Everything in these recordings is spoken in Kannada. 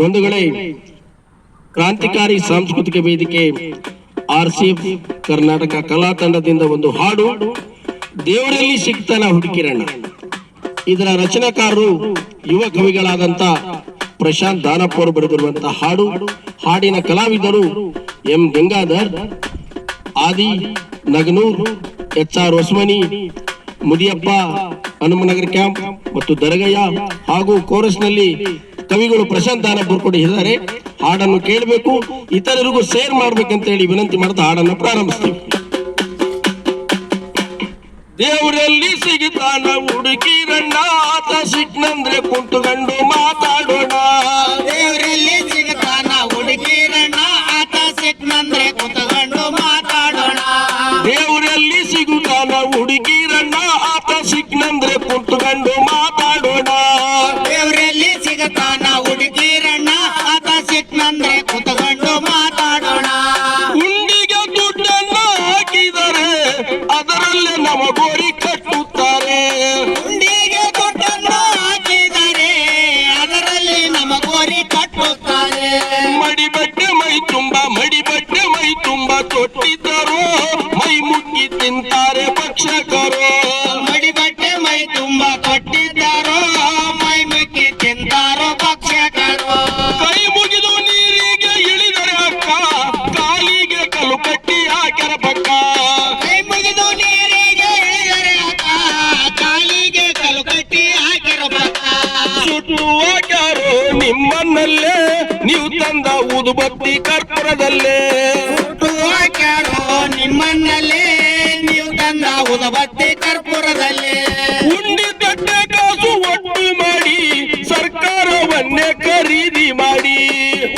ಬಂಧುಗಳೇ, ಕ್ರಾಂತಿಕಾರಿ ಸಾಂಸ್ಕೃತಿಕ ವೇದಿಕೆ ಆರ್ ಸಿ ಕರ್ನಾಟಕ ಕಲಾ ತಂಡದಿಂದ ಒಂದು ಹಾಡು, ದೇವರಲ್ಲಿ ಸಿಗ್ತಾನ ಹುಡುಕಿರಣ್ಣ. ಇದರ ರಚನಾಕಾರರು ಯುವ ಕವಿಗಳಾದಂತ ಪ್ರಶಾಂತ್ ದಾನಪ್ಪ ಅವರು ಬರೆದಿರುವಂತಹ ಹಾಡು, ಹಾಡಿನ ಕಲಾವಿದರು M Gangadhar, Adi Naganur, H R Hosamani, Mudiyappa Hanumanagara camp ಮತ್ತು ದರಗಯ್ಯ ಹಾಗೂ ಕೋರಸ್ನಲ್ಲಿ ಕವಿಗಳು ಪ್ರಶಾಂತ್ ಆನಂದ್ ಕೂಡ ಇದ್ದಾರೆ. ಹಾಡನ್ನು ಕೇಳಬೇಕು. ಇತರರಿಗೂ ಶೇರ್ ಮಾಡ್ಬೇಕಂತ ಹೇಳಿ ವಿನಂತಿ ಮಾಡ್ತಾ ಹಾಡನ್ನು ಪ್ರಾರಂಭಿಸ್ತೀವಿ. ದೇವರಲ್ಲಿ ಸಿಗುತ್ತಾನ ಹುಡುಗಿರಣ್ಣ ಆತ ಸಿಟ್ನಂದ್ರೆ ಕುಂಟುಗಂಡು ಮಾತಾಡೋಣ. ದೇವರಲ್ಲಿ ಸಿಗತಾನ ಹುಡುಗಿರಣ್ಣ ಆತ ಸಿಟ್ನಂದ್ರೆ ಕುಂಟುಗಂಡು ಮಾತಾಡೋಣ. ದೇವರಲ್ಲಿ ಸಿಗುತ್ತಾನ ಹುಡುಗಿರಣ್ಣ ಮೈ ತಿಂತಾರೆ ಪಕ್ಷಕರು. ಮಡಿ ಬಟ್ಟೆ ಮೈ ತುಂಬಾ ಕೊಟ್ಟಿದ್ದಾರೋ ಮೈ ಮುಕ್ಕಿ ತಿಂತಾರೋ ಪಕ್ಷಕರು. ಕೈ ಮುಗಿದು ನೀರಿಗೆ ಇಳಿದರೆ ಅಕ್ಕ ಕಾಲಿಗೆ ಕಲ್ಲು ಕಟ್ಟಿ ಹಾಕರ ಪಕ್ಕ. ಕೈ ಮುಗಿದು ನೀರಿಗೆ ಇಳಿದರೆ ಅಕ್ಕ ಕಾಲಿಗೆ ಕಲ್ಲು ಕಟ್ಟಿ ಹಾಕಿರಬೇಕ ಸುಟ್ಟು ಹಾಕ್ಯಾರೋ ನಿಮ್ಮನ್ನಲ್ಲೇ ನೀವು ತಂದ ಊದುಬತ್ತಿ ಕರ್ಪೂರದಲ್ಲೇ. ಉದಬತ್ತಿ ಕರ್ಪೂರದಲ್ಲಿ. ಉಂಡಿ ಕಾಸು ಒಟ್ಟು ಮಾಡಿ ಸರ್ಕಾರವನ್ನೇ ಖರೀದಿ ಮಾಡಿ.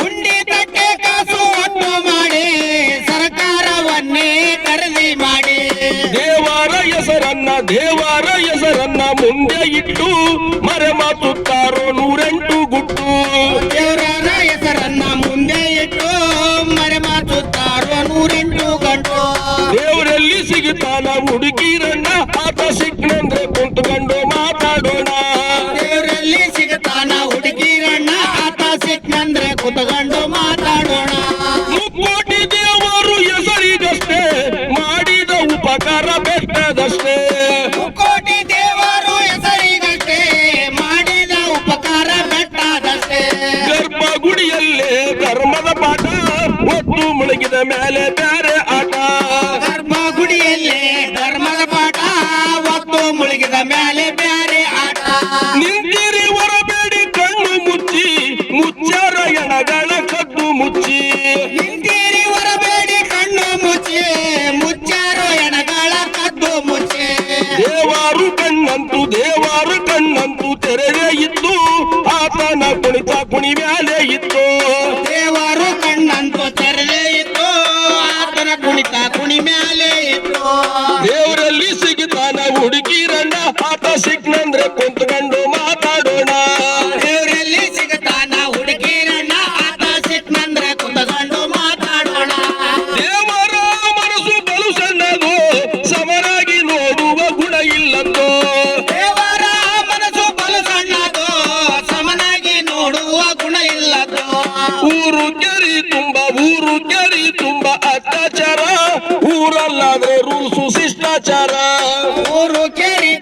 ಉಂಡಿ ತಟ್ಟೆ ಕಾಸು ಒಟ್ಟು ಮಾಡಿ ಸರ್ಕಾರವನ್ನೇ ಖರೀದಿ ಮಾಡಿ. ದೇವರ ಹೆಸರನ್ನ ದೇವರ ಹೆಸರನ್ನ ಮುಂದೆ ಇಟ್ಟು ಕುತ್ಕೊಂಡು ಮಾತಾಡೋಣ. ಮುಕ್ಕೋಟಿ ದೇವರು ಹೆಸರಿಗಷ್ಟೇ ಮಾಡಿದ ಉಪಕಾರ ಬೆಟ್ಟದಷ್ಟೇ. ಮುಕ್ಕೋಟಿ ದೇವರು ಹೆಸರಿಗಷ್ಟೇ ಮಾಡಿದ ಉಪಕಾರ ಬೆಟ್ಟದಷ್ಟೇ. ಗರ್ಭಗುಡಿಯಲ್ಲೇ ಧರ್ಮದ ಪಾಠ ಒತ್ತು ಮುಳುಗಿದ ಮೇಲೆ ಬೇರೆ ಆಟ. ಗರ್ಭಗುಡಿಯಲ್ಲೇ ಧರ್ಮದ ಪಾಠ ಒತ್ತು ಮುಳುಗಿದ ಮೇಲೆ ಬ್ಯಾರೆ ಆಟ. ನಿಂತಿರಿ ಹೊರಬೇಡಿ ಕಣ್ಣು ಮುಚ್ಚಿ ಮುಚ್ಚಾರ ಎಣಗಳ ಕದ್ದು ಮುಚ್ಚಿ. ನಿಂತೀರಿ ಹೊರಬೇಡಿ ಕಣ್ಣು ಮುಚ್ಚಿ. ಮುಚ್ಚಾರೋ ಎಣಗಳ ಕದ್ದು ಮುಚ್ಚಿ. ದೇವಾರು ಕಣ್ಣಂತೂ ದೇವಾರು ಕಣ್ಣಂತೂ ತೆರೆದೇ ಇತ್ತು. ಆತನ ಕುಣಿತ ಕುಣಿ ಮ್ಯಾಲೆ ಇತ್ತು. ದೇವಾರು ಕಣ್ಣಂತು ತೆರೆದೇ ಇತ್ತು. ಆತನ ಕುಣಿತ ಕುಣಿ ಮ್ಯಾಲೆ ಇತ್ತು. ದೇವರಲ್ಲಿ ಸಿಗುತ್ತಾನ ಹುಡುಗಿರನ್ನ ಆತ ಸಿಕ್ನಂದ್ರೆ ಅತ್ಯಾಚಾರ ಊರಲ್ಲಾದ್ರೆ ರೂಲ್ಸು ಶಿಷ್ಟಾಚಾರ. ಊರು ಕೇರಿ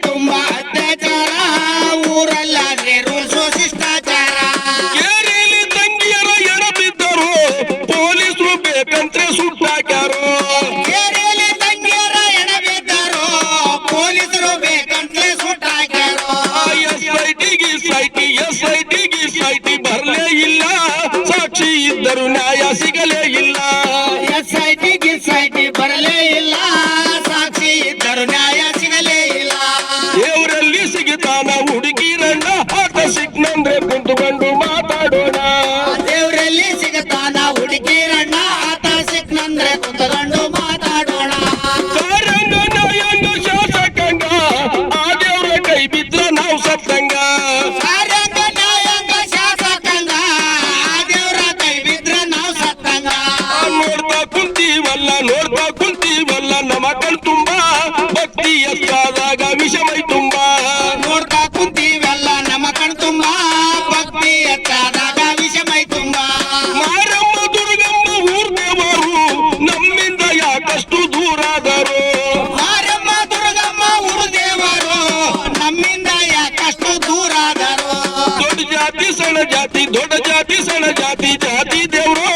ಸಣ್ಣ ಜಾತಿ ದೊಡ್ಡ ಜಾತಿ ಸಣ್ಣ ಜಾತಿ ಜಾತಿ ದೇವರು.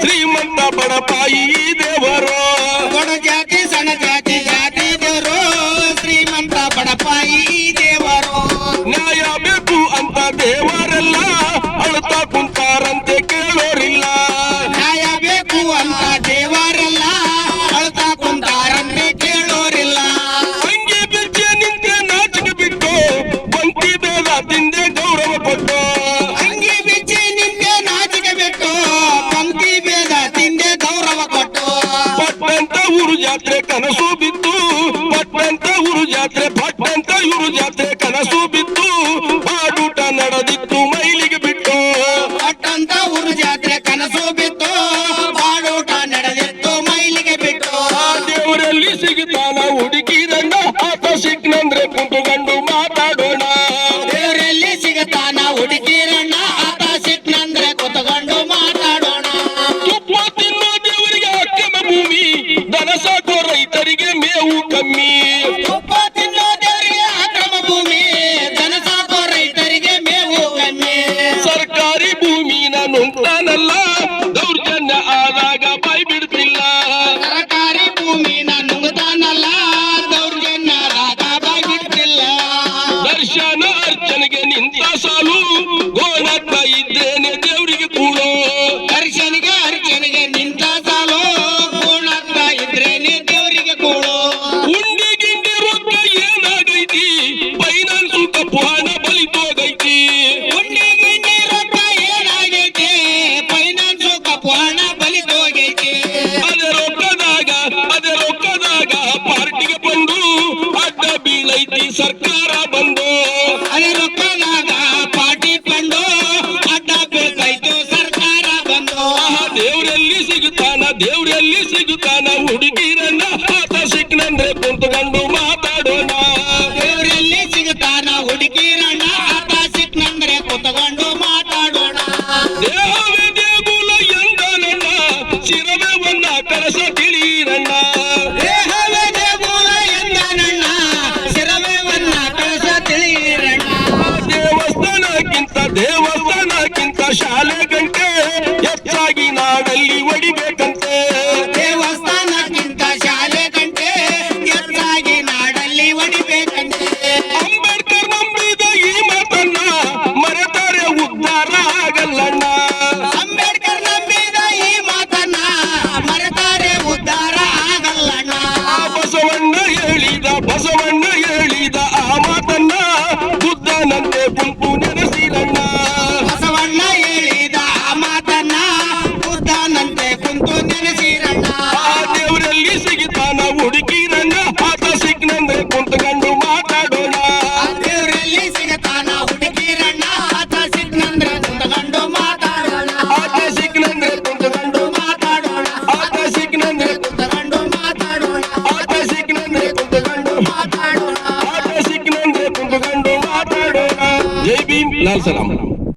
ಶ್ರೀಮಂತ ಬಡಪಾಯಿ ದೇವರು. ದೊಡ್ಡ ಜಾತಿ ಸಣ್ಣ ಜಾತಿ ಜಾತಿ ದೇವರು. ಶ್ರೀಮಂತ ಬಡಪಾಯಿ ದೇವರು. ನ್ಯಾಯ ಬೇಕು ಅಂತ ದೇವರು ಜಾತ್ರೆ ಕನಸು ಬಿದ್ದು ಪಟ್ಟಂತ ಊರು ಜಾತ್ರೆ, ಪಟ್ಟಂತ ಊರು ಜಾತ್ರೆ ಕನಸು ಬಿದ್ದು ಬಾಡೂಟ ನಡೆದಿತ್ತು ಮೈಲಿಗೆ ಬಿಟ್ಟು. ಪಟ್ಟಂತ ಊರು ಜಾತ್ರೆ Mirando Amsterdam.